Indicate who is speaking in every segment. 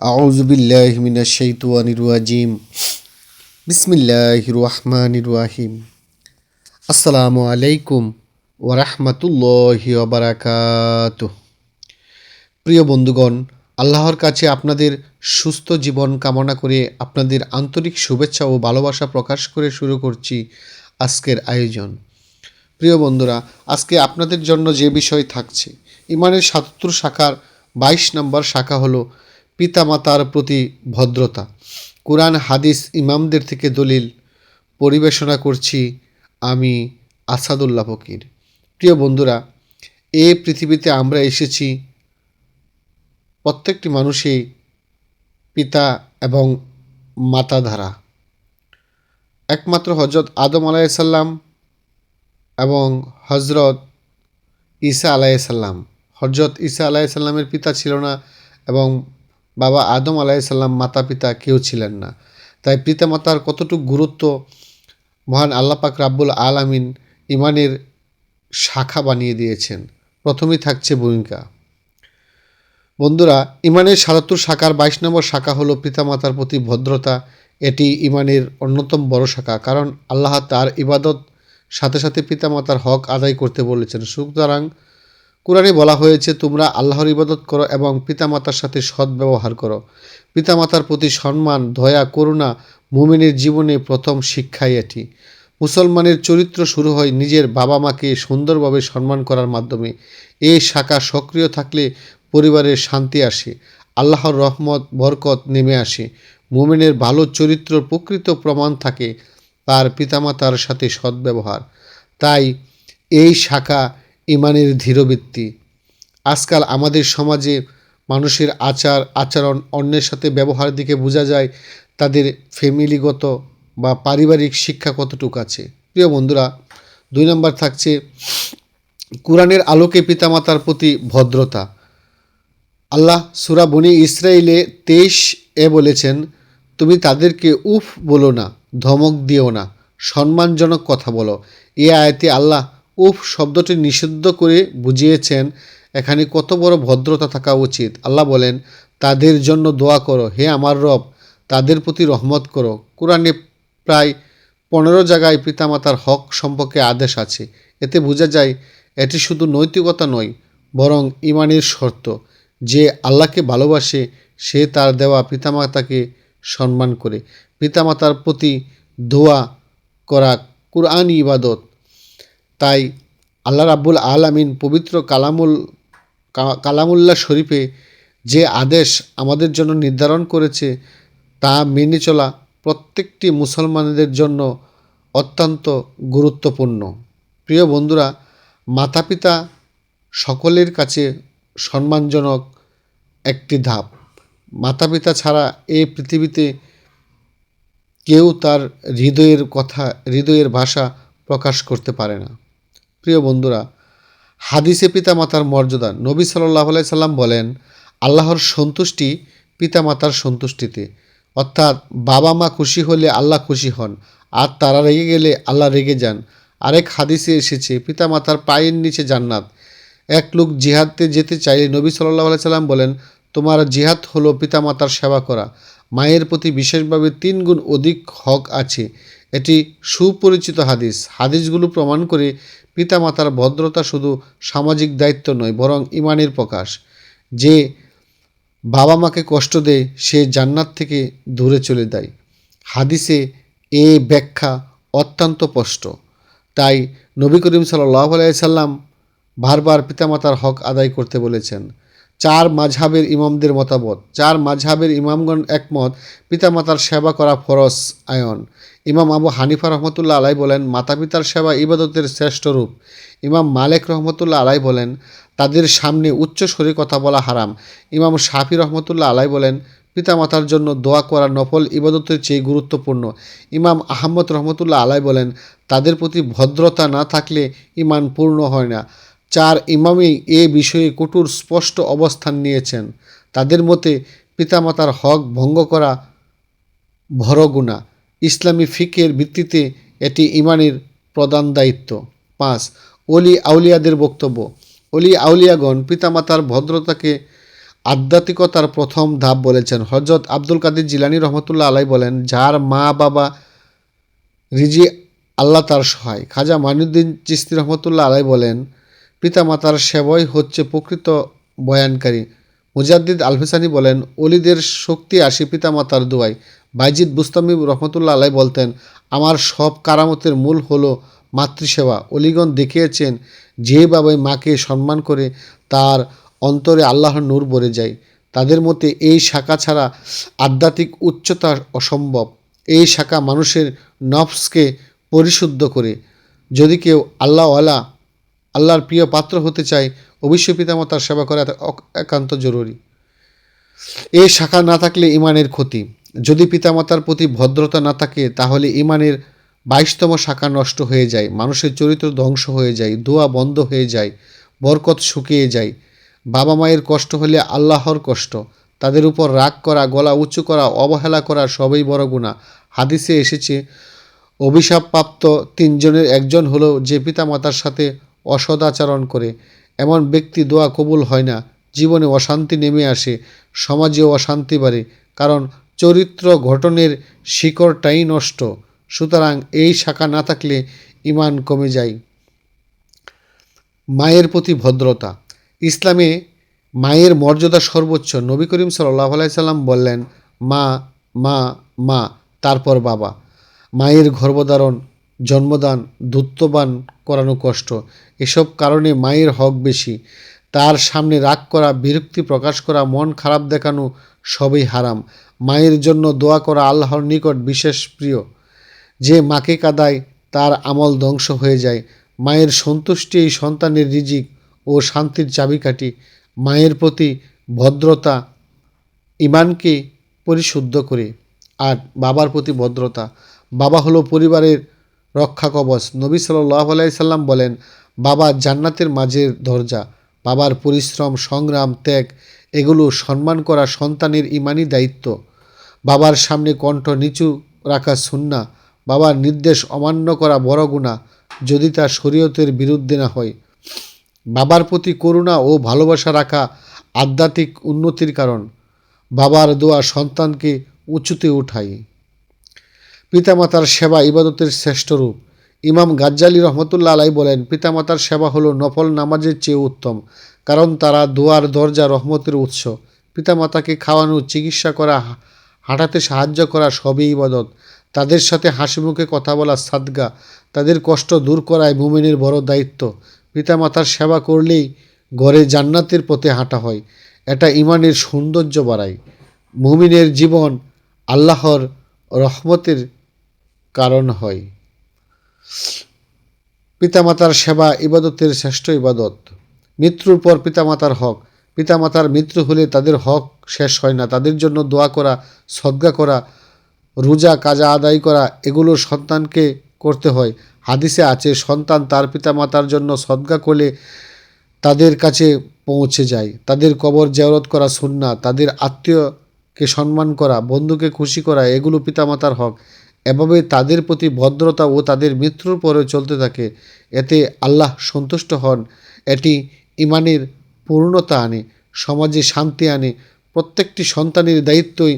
Speaker 1: আউজবিল্লাহমিনা বিসমিল্লাহ রহমান রাহিম। আসসালামু আলাইকুম ওরহমতুল্লাহি অবরাকাত প্রিয় বন্ধুগণ, আল্লাহর কাছে আপনাদের সুস্থ জীবন কামনা করে আপনাদের আন্তরিক শুভেচ্ছা ও ভালোবাসা প্রকাশ করে শুরু করছি আজকের আয়োজন। প্রিয় বন্ধুরা, আজকে আপনাদের জন্য যে বিষয় থাকছে, ইমানের সাতাত্তর শাখার বাইশ নম্বর শাখা হলো পিতামাতার প্রতি ভদ্রতা। কোরআন, হাদিস, ইমামদের থেকে দলিল পরিবেশনা করছি আমি আসাদুল্লাহ ফকির। প্রিয় বন্ধুরা, এ পৃথিবীতে আমরা এসেছি প্রত্যেকটি মানুষই পিতা এবং মাতা ধারা একমাত্র হজরত আদম আলাইসাল্লাম এবং হজরত ঈসা আলাইসাল্লাম হজরত ঈসা আলাইসাল্লামের পিতা ছিল না এবং বাবা আদম আলাইসাল্লাম মাতা পিতা কেউ ছিলেন না। তাই পিতামাতার কতটুকু গুরুত্ব মহান আল্লাপাক রাব্বুল আলামিন ইমানের শাখা বানিয়ে দিয়েছেন, প্রথমেই থাকছে ভূমিকা। বন্ধুরা ইমানের সাতাত্তর শাখার বাইশ নম্বর শাখা হলো পিতামাতার প্রতি ভদ্রতা। এটি ইমানের অন্যতম বড় শাখা, কারণ আল্লাহ তার ইবাদত সাথে সাথে পিতামাতার হক আদায় করতে বলেছেন। সুতরাং কোরআনে বলা হয়েছে, তোমরা আল্লাহর ইবাদত করো এবং পিতামাতার সাথে সদ্ব্যবহার করো। পিতামাতার প্রতি সম্মান, দয়া, করুণা মুমিনের জীবনে প্রথম শিক্ষাই এটি। মুসলমানের চরিত্র শুরু হয় নিজের বাবা মাকে সুন্দরভাবে সম্মান করার মাধ্যমে। এই শাখা সক্রিয় থাকলে পরিবারের শান্তি আসে, আল্লাহর রহমত, বরকত নেমে আসে। মুমিনের ভালো চরিত্র প্রকৃত প্রমাণ থাকে তার পিতামাতার সাথে সদ্ব্যবহার। তাই এই শাখা ইমানের ধীরবৃত্তি। আজকাল আমাদের সমাজে মানুষের আচার, আচরণ, অন্যের সাথে ব্যবহার দিকে বোঝা যায়, তাদের ফ্যামিলিগত বা পারিবারিক শিক্ষা কতটুকু আছে। প্রিয় বন্ধুরা, দুই নম্বর থাকছে, কোরআনের আলোকে পিতামাতার প্রতি ভদ্রতা। আল্লাহ সুরা বনি ইসরায়েলে তেইশ এ বলেছেন, তুমি তাদেরকে উফ বলো না, ধমক দিও না, সম্মানজনক কথা বলো। এ আয়তে আল্লাহ উফ শব্দটি নিষিদ্ধ করে বুঝিয়েছেন, এখানে কত বড় ভদ্রতা থাকা উচিত। আল্লাহ বলেন, তাদের জন্য দোয়া করো, হে আমার রব, তাদের প্রতি রহমত করো। কোরআনে প্রায় পনেরো জায়গায় পিতামাতার হক সম্পর্কে আদেশ আছে। এতে বোঝা যায়, এটি শুধু নৈতিকতা নয়, বরং ইমানের শর্ত। যে আল্লাহকে ভালোবাসে, সে তার দেওয়া পিতামাতাকে সম্মান করে। পিতামাতার প্রতি দোয়া করা কুরআন ইবাদত তাই আল্লাহ রাব্বুল আলামিন পবিত্র কালামুল কালামুল্লাহ শরীফে যে আদেশ আমাদের জন্য নির্ধারণ করেছে তা মেনে চলা প্রত্যেকটি মুসলমানদের জন্য অত্যন্ত গুরুত্বপূর্ণ। প্রিয় বন্ধুরা মাতা পিতা সকলের কাছে সম্মানজনক একটি ধাপ। মাতা পিতা ছাড়া এই পৃথিবীতে কেউ তার হৃদয়ের কথা, হৃদয়ের ভাষা প্রকাশ করতে পারে না। প্রিয় বন্ধুরা, হাদিসে পিতা মাতার মর্যাদা নবী সাল্লাহ সাল্লাম বলেন, আল্লাহর সন্তুষ্টি পিতা মাতার সন্তুষ্টিতে। অর্থাৎ বাবা মা খুশি হলে আল্লাহ খুশি হন, আর তারা রেগে গেলে আল্লাহ রেগে যান। আরেক হাদিসে এসেছে পিতা মাতার পায়ের নিচে জান্নাত। এক লোক জিহাদতে যেতে চাইলে নবী সাল্লাহ সাল্লাম বলেন, তোমার জিহাদ হলো পিতামাতার সেবা করা। মায়ের প্রতি বিশেষভাবে তিন গুণ অধিক হক আছে। এটি সুপরিচিত হাদিস। হাদিসগুলো প্রমাণ করে পিতামাতার ভদ্রতা শুধু সামাজিক দায়িত্ব নয়, বরং ইমানের প্রকাশ। যে বাবা মাকে কষ্ট দেয়, সে জান্নাত থেকে দূরে চলে যায়। হাদিসে এ ব্যাখ্যা অত্যন্ত স্পষ্ট। তাই নবী করিম সাল্লাহ সাল্লাম বারবার পিতামাতার হক আদায় করতে বলেছেন। চার মাঝহাবের ইমামদের মতামত। চার মাঝহাবের ইমামগণ একমত, পিতামাতার সেবা করা ফরস আয়ন। ইমাম আবু হানিফা রহমতুল্লা আলাই বলেন মাতা পিতার সেবা ইবাদতের শ্রেষ্ঠ রূপ। ইমাম মালেক রহমতুল্লাহ আলাই বলেন, তাদের সামনে উচ্চ স্বরে কথা বলা হারাম। ইমাম শাফি রহমতুল্লা আলাই বলেন, পিতামাতার জন্য দোয়া করা নফল ইবাদতের চেয়ে গুরুত্বপূর্ণ। ইমাম আহমদ রহমতুল্লাহ আলাই বলেন, তাদের প্রতি ভদ্রতা না থাকলে ইমান পূর্ণ হয় না। চার ইমামই এ বিষয়ে কঠোর স্পষ্ট অবস্থান নিয়েছেন। তাদের মতে পিতামাতার হক ভঙ্গ করা ভরগুণা ইসলামী ফিকের ভিত্তিতে এটি ইমানের প্রধান দায়িত্ব। পাঁচ অলি আউলিয়াদের বক্তব্য। অলি আউলিয়াগণ পিতামাতার ভদ্রতাকে আধ্যাত্মিকতার প্রথম ধাপ বলেছেন। হজরত আব্দুল কাদের জিলানি রহমতুল্লাহ আলাই বলেন, যার মা বাবা রিজি আল্লাহ তার সহায়। খাজা মানুদ্দিন চিস্তি রহমতুল্লাহ আলাই বলেন পিতামাতার সেবই হচ্ছে প্রকৃত বয়ানকারী। মুজাদ্দিদ আলফিসানি বলেন অলিদের শক্তি আসে পিতামাতার দোয়ায়। বাইজিদ বুস্তামি রহমতুল্লাহ আলাই বলতেন, আমার সব কারামতের মূল হলো মাতৃসেবা। অলিগণ দেখিয়েছেন, যেভাবে মাকে সম্মান করে তার অন্তরে আল্লাহর নূর ভরে যায়। তাদের মতে এই শাখা ছাড়া আধ্যাত্মিক উচ্চতা অসম্ভব। এই শাখা মানুষের নফসকে পরিশুদ্ধ করে। যদি কেউ আল্লাহওয়ালা আল্লাহর প্রিয় পাত্র হতে চায় অবশ্যই পিতামাতার সেবা করা একান্ত জরুরি। এই শাখা না থাকলে ইমানের ক্ষতি। যদি পিতামাতার প্রতি ভদ্রতা না থাকে, তাহলে ইমানের বাইশতম শাখা নষ্ট হয়ে যায়, মানুষের চরিত্র ধ্বংস হয়ে যায়, দোয়া বন্ধ হয়ে যায়, বরকত শুকিয়ে যায়। বাবা মায়ের কষ্ট হলে আল্লাহর কষ্ট। তাদের উপর রাগ করা, গলা উঁচু করা, অবহেলা করা সবই বড় গুণা হাদিসে এসেছে, অভিশাপপ্রাপ্ত তিনজনের একজন হলো যে পিতামাতার সাথে অসদাচরণ করে। এমন ব্যক্তি দোয়া কবুল হয় না। জীবনে অশান্তি নেমে আসে, সমাজেও অশান্তি বাড়ে, কারণ চরিত্র ঘটনের শিকড়টাই নষ্ট। সুতরাং এই শাখা না থাকলে ইমান কমে যায়। মায়ের প্রতি ভদ্রতা। ইসলামে মায়ের মর্যাদা সর্বোচ্চ। নবী করিম সাল্লাহ আলাইসাল্লাম বললেন, মা মা মা, তারপর বাবা। মায়ের গর্ভধারণ জন্মদান দুত্ববান করানো কষ্ট। এসব কারণে মায়ের হক বেশি। তার সামনে রাগ করা, বিরক্তি প্রকাশ করা, মন খারাপ দেখানো সবই হারাম। মায়ের জন্য দোয়া করা আল্লাহর নিকট বিশেষ প্রিয়। যে মাকে কাদায়, তার আমল ধ্বংস হয়ে যায়। মায়ের সন্তুষ্টি এই সন্তানের রিজিক ও শান্তির চাবিকাঠি। মায়ের প্রতি ভদ্রতা ইমানকে পরিশুদ্ধ করে। আর বাবার প্রতি ভদ্রতা। বাবা হলো পরিবারের রক্ষা কবচ। নবী সাল্লাহ বলেন, বাবা জান্নাতের মাঝের দরজা, বাবার পরিশ্রম, সংগ্রাম, ত্যাগ, এগুলো সম্মান করা সন্তানের ইমানি দায়িত্ব। বাবার সামনে কণ্ঠ নিচু রাখা সুন্না, বাবার নির্দেশ অমান্য করা বড় গুণা যদি তা শরীয়তের বিরুদ্ধে না হয়। বাবার প্রতি করুণা ও ভালোবাসা রাখা আধ্যাত্মিক উন্নতির কারণ। বাবার দোয়া সন্তানকে উঁচুতে উঠায়। পিতামাতার সেবা ইবাদতের শ্রেষ্ঠ রূপ। ইমাম গাজ্জালি রহমতুল্লা আলাই বলেন, পিতামাতার সেবা হলো নফল নামাজের চেয়ে উত্তম, কারণ তারা দোয়ার, দরজা, রহমতের উৎস। পিতামাতাকে খাওয়ানো, চিকিৎসা করা, হাঁটাতে সাহায্য করা সবই ইবাদত। তাদের সাথে হাসি মুখে কথা বলা সাদগা, তাদের কষ্ট দূর করায় মুমিনের বড় দায়িত্ব। পিতামাতার সেবা করলেই ঘরে জান্নাতের পথে হাঁটা হয়, এটা ইমানের সৌন্দর্য বাড়ায়। মুমিনের জীবন আল্লাহর রহমতের কারণ হয়। পিতামাতার সেবা ইবাদতের শ্রেষ্ঠ ইবাদত। মৃত্যুর পর পিতামাতার হক। পিতামাতার মৃত্যু হলে তাদের হক শেষ হয় না। তাদের জন্য দোয়া করা, সদ্গা করা, রোজা, কাজা আদায় করা, এগুলো সন্তানকে করতে হয়। হাদিসে আছে, সন্তান তার পিতামাতার জন্য সদ্গা করলে তাদের কাছে পৌঁছে যায়। তাদের কবর জেরত করা সুন্না তাদের আত্মীয়কে সম্মান করা, বন্ধুকে খুশি করা, এগুলো পিতামাতার হক। এভাবে তাদের প্রতি ভদ্রতা ও তাদের মৃত্যুর পরে চলতে থাকে, এতে আল্লাহ সন্তুষ্ট হন। এটি ইমানের পূর্ণতা আনে, সমাজে শান্তি আনে, প্রত্যেকটি সন্তানের দায়িত্বই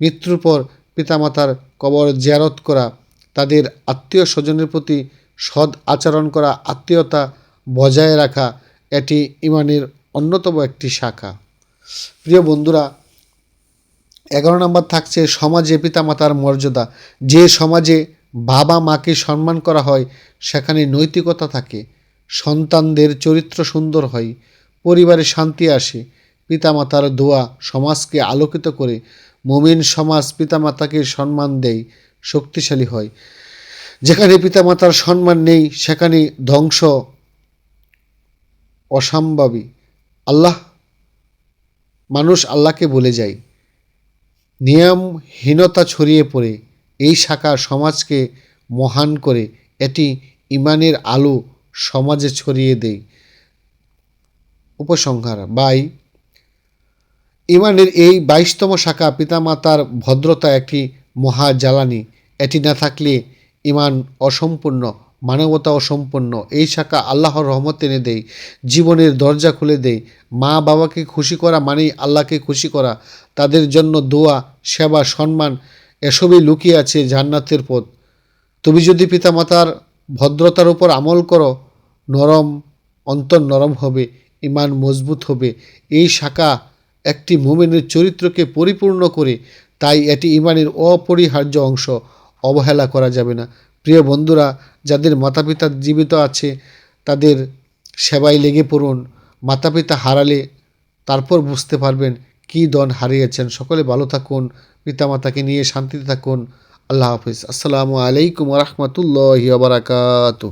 Speaker 1: মৃত্যুর পর পিতামাতার কবর জিয়ারত করা, তাদের আত্মীয় স্বজনের প্রতি সৎ আচরণ করা, আত্মীয়তা বজায় রাখা, এটি ইমানের অন্যতম একটি শাখা। প্রিয় বন্ধুরা এগারো নম্বর থাকছে, সমাজে পিতামাতার মর্যাদা। যে সমাজে বাবা মাকে সম্মান করা হয়, সেখানে নৈতিকতা থাকে। সন্তানদের চরিত্র সুন্দর হয়, পরিবারে শান্তি আসে। পিতামাতার দোয়া সমাজকে আলোকিত করে। মুমিন সমাজ পিতামাতাকে সম্মান দেয়, শক্তিশালী হয়। যেখানে পিতামাতার সম্মান নেই, সেখানে ধ্বংস অসম্ভাবী আল্লাহ, মানুষ আল্লাহকে বলে যায়। নিয়মহীনতা ছড়িয়ে পড়ে, এই শাখা সমাজকে মহান করে, এটি ইমানের আলো সমাজে ছড়িয়ে দেয়। উপসংহার, বাই। ইমানের এই বাইশতম শাখা পিতামাতার ভদ্রতা একটি মহা জ্বালানি। এটি না থাকলে ইমান অসম্পূর্ণ, মানবতা সম্পন্ন এই শাখা আল্লাহর রহমত এনে দেয়, জীবনের দরজা খুলে দেয়। মা বাবাকে খুশি করা মানেই আল্লাহকে খুশি করা, তাদের জন্য দোয়া সেবা, সম্মান, এসবই লুকিয়ে আছে জান্নাতের পথ। তুমি যদি পিতামাতার ভদ্রতার উপর আমল করো, নরম অন্তর নরম হবে ইমান মজবুত হবে। এই শাখা একটি মোমেনের চরিত্রকে পরিপূর্ণ করে, তাই এটি ইমানের অপরিহার্য অংশ। অবহেলা করা যাবে না। প্রিয় বন্ধুরা, যাদের মাতা পিতা জীবিত আছে, তাদের সেবায় লেগে পড়ুন। মাতা পিতা হারালে তারপর বুঝতে পারবেন কী দন হারিয়েছেন? সকলে ভালো থাকুন, পিতামাতাকে নিয়ে শান্তিতে থাকুন। আল্লাহ হাফিজ। আসসালামু আলাইকুম রহমতুল্লাহ বারাকাতু